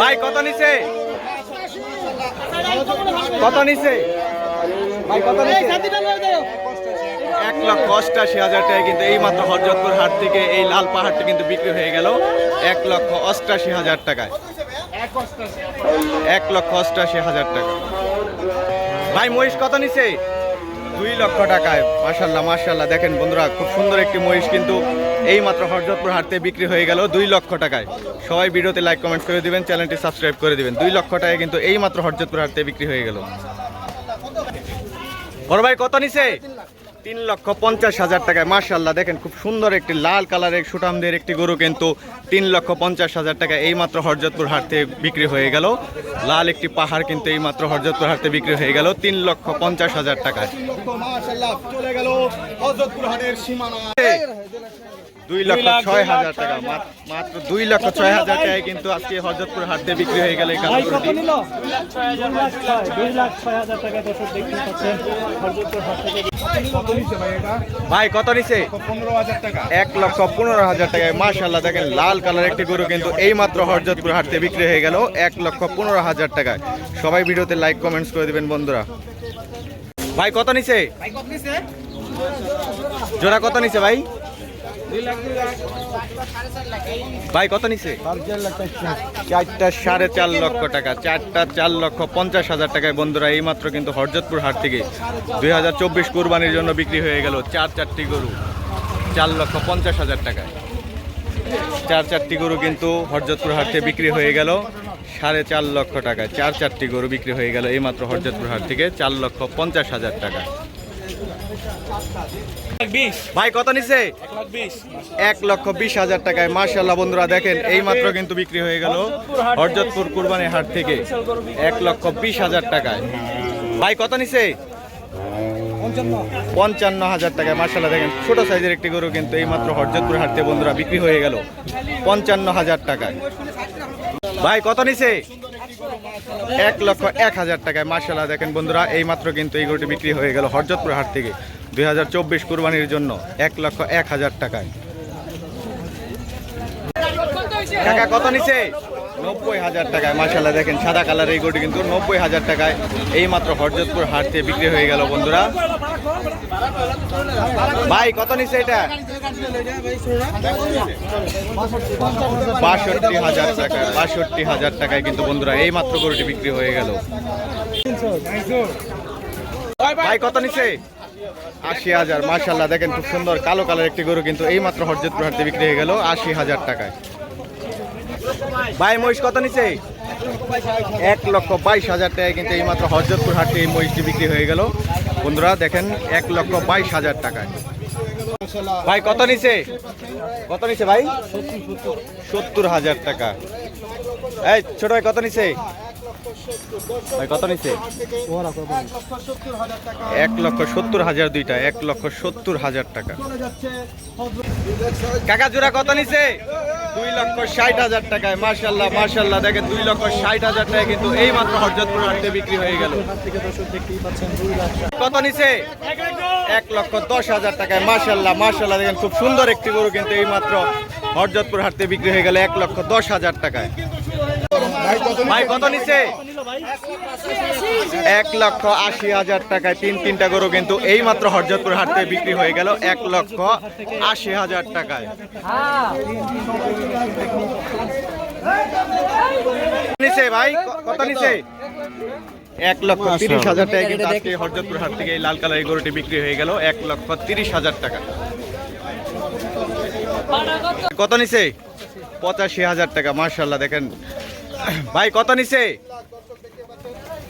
ভাই কত নিছে? কত নিছে? ভাই কত নিছে? এক লক্ষ অষ্টাশি হাজার টাকা কিন্তু এই মাত্র হরজতপুর হাট থেকে এই লাল পাহাড়টি কিন্তু বিক্রি হয়ে গেল এক লক্ষ অষ্টাশি হাজার টাকায়। এক লক্ষ অষ্টাশি হাজার টাকা। ভাই মহিষ কত নিছে? দুই লক্ষ টাকায়। মাশাল্লাহ মাশাল্লাহ। দেখেন বন্ধুরা খুব সুন্দর একটি মহিষ কিন্তু এই মাত্র হরজতপুর হাটতে বিক্রি হয়ে গেল দুই লক্ষ টাকায়। সবাই ভিডিওতে লাইক কমেন্ট করে দিবেন চ্যানেলটি সাবস্ক্রাইব করে দিবেন। দুই লক্ষ টাকায় কিন্তু এই মাত্র হরজতপুর হাটতে বিক্রি হয়ে গেল। বড় ভাই কত নিছে? তিন লক্ষ পঞ্চাশ হাজার টাকায়। মার্শাল্লাহ দেখেন খুব সুন্দর একটি লাল কালারের সুটামদের একটি গরু কিন্তু তিন লক্ষ পঞ্চাশ হাজার টাকা এই মাত্র হরজতপুর হাটতে বিক্রি হয়ে গেল। লাল একটি পাহাড় কিন্তু এই মাত্র হরজতপুর হাটতে বিক্রি হয়ে গেল তিন লক্ষ পঞ্চাশ হাজার টাকায়। হজরতপুর দুই লক্ষ ছয় হাজার টাকা। মাত্র দুই লক্ষ ছয় হাজার টাকায় কিন্তু আজকে হরজতপুর হাটতে বিক্রি হয়ে গেল ভাই কত হাট নিছে এক লক্ষ পনেরো হাজার টাকায়। মাশাল্লাহ দেখেন লাল কালার একটি গরু কিন্তু এই মাত্র হরজতপুর হাটতে বিক্রি হয়ে গেল এক লক্ষ পনেরো হাজার টাকায়। সবাই ভিডিওতে লাইক কমেন্টস করে দিবেন বন্ধুরা। ভাই কত নিছে? জোড়া কত নিছে ভাই? ভাই, কত নিছে? চারটা সাড়ে চার লক্ষ টাকা, চারটা চার লক্ষ পঞ্চাশ হাজার টাকায় বন্ধুরা এই মাত্র কিন্তু হরজতপুর হাট থেকে দুই হাজার চব্বিশ কোরবানির জন্য বিক্রি হয়ে গেল চার চারটি গরু, চার লক্ষ পঞ্চাশ হাজার টাকায়। চার চারটি গরু কিন্তু হরজতপুর হাটে বিক্রি হয়ে গেল সাড়ে চার লক্ষ টাকায়, চার চারটি গরু বিক্রি হয়ে গেল এই মাত্র হরজতপুর হাট থেকে চার লক্ষ পঞ্চাশ হাজার টাকা। ভাই কত নিছে? এক লক্ষ বিশ হাজার টাকায়। মার্শাল্লাহ বন্ধুরা দেখেন এই মাত্র কিন্তু বিক্রি হয়ে গেল হরজতপুর কুরবানি হাট থেকে। এক লক্ষ বিশ হাজার টাকায়। ভাই কত নিছে? পঞ্চান্ন হাজার টাকায়। মার্শাল্লাহ দেখেন ছোট সাইজের একটি গরু কিন্তু এই মাত্র হরজতপুর হাটতে বন্ধুরা বিক্রি হয়ে গেল পঞ্চান্ন হাজার টাকায়। ভাই কত নিছে? এক লক্ষ এক হাজার টাকায়। মার্শাল্লাহ দেখেন বন্ধুরা এই মাত্র কিন্তু এই গরুটি বিক্রি হয়ে গেল হরজতপুর হাট থেকে। দুই হাজার চব্বিশ কুরবানির জন্য এক লক্ষ এক হাজার টাকায়। টাকা কত নিচে নব্বই হাজার টাকায়। মার্শাল্লাহ দেখেন সাদা কালার এই গরুটি কিন্তু নব্বই হাজার টাকায়। এই মাত্র হরজতপুর হাট থেকে বিক্রি হয়ে গেল বন্ধুরা। ভাই, কত নিছে এটা? বাষট্টি হাজার টাকায়। বাষট্টি হাজার টাকায় কিন্তু বন্ধুরা এই মাত্র গরুটি বিক্রি হয়ে গেল। ভাই, কত নিছে? আশি হাজার মার্শাল্লাহ দেখেন খুব সুন্দর কালো কালার একটি গরু কিন্তু এই মাত্র হরজতপুর হাটে বিক্রি হয়ে গেল আশি হাজার টাকায়। ভাই, মহিষ কত নিচে এক লক্ষ বাইশ হাজার টাকায় কিন্তু এই মাত্র হরজতপুর হাটে এই মহিষটি বিক্রি হয়ে গেল। বন্ধুরা, দেখেন, এক লক্ষ বাইশ হাজার টাকায়। ভাই, কত নিছে? কত নিচে ভাই? সত্তর হাজার টাকা। এই, ছোট ভাই, কত নিছে? ভাই, কত নিছে এক লক্ষ সত্তর হাজার দুইটা, এক লক্ষ সত্তর হাজার টাকা। কাকা জোড়া কত নিছে? দুই লক্ষ ষাট হাজার টাকায় মার্শাল্লাহ মার্শাল্লাহ দেখেন, দুই লক্ষ ষাট হাজার টাকা কিন্তু এই মাত্র হরজতপুর হাটে বিক্রি হয়ে গেল। হাট কত নিছে? এক লক্ষ দশ হাজার টাকায় মার্শাল্লাহ মার্শাল্লাহ দেখেন, খুব সুন্দর একটি গরু কিন্তু এই মাত্র হরজতপুর হাটতে বিক্রি হয়ে গেল এক লক্ষ দশ হাজার টাকায়। এক লক্ষ আশি হাজার টাকায় তিন তিনটা গরু কিন্তু এই মাত্র হরজতপুর হাটতে বিক্রি হয়ে গেল এক লক্ষ আশি হাজার টাকায়। নিছে ভাই? কত নিছে এক লক্ষ তিরিশ হাজার টাকা কিন্তু আজকে হরজতপুর হাট থেকে এই লাল কালার এই গরুটি বিক্রি হয়ে গেল এক লক্ষ তিরিশ হাজার টাকা। কত নিছে পঁচাশি হাজার টাকা মার্শাল্লাহ দেখেন। ভাই, কত নিছে?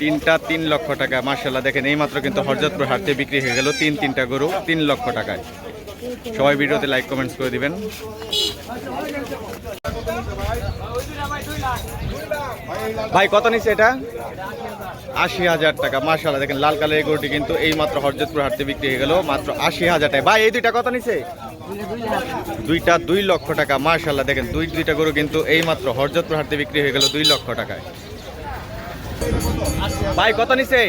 তিনটা তিন লক্ষ টাকা মার্শাল্লাহ দেখেন এই মাত্র কিন্তু হরজতপুর হাটে বিক্রি হয়ে গেল তিন তিনটা গরু, তিন লক্ষ টাকায়। সবাই ভিডিওতে লাইক কমেন্টস করে দিবেন। ভাই, কত নিচ্ছে এটা? আশি হাজার টাকা মার্শাল্লাহ দেখেন, লাল কালার এই গরুটি কিন্তু এই মাত্র হরজতপুর হাটে বিক্রি হয়ে গেল, মাত্র আশি হাজার টাকা। ভাই, এই দুইটা কত নিছে? দুইটা দুই লক্ষ টাকা মার্শাল্লাহ দেখেন, দুই দুইটা গরু কিন্তু এই মাত্র হরজতপুর হাটতে বিক্রি হয়ে গেল দুই লক্ষ টাকায়। ভাই, কত নিছে?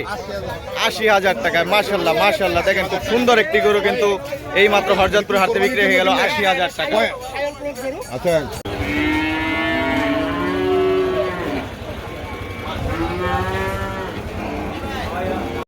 আশি হাজার টাকায় মার্শাল্লাহ মার্শাল্লাহ দেখেন, খুব সুন্দর একটি গরু কিন্তু এই মাত্র হরজতপুর হাটতে বিক্রি হয়ে গেল আশি হাজার টাকা। আচ্ছা।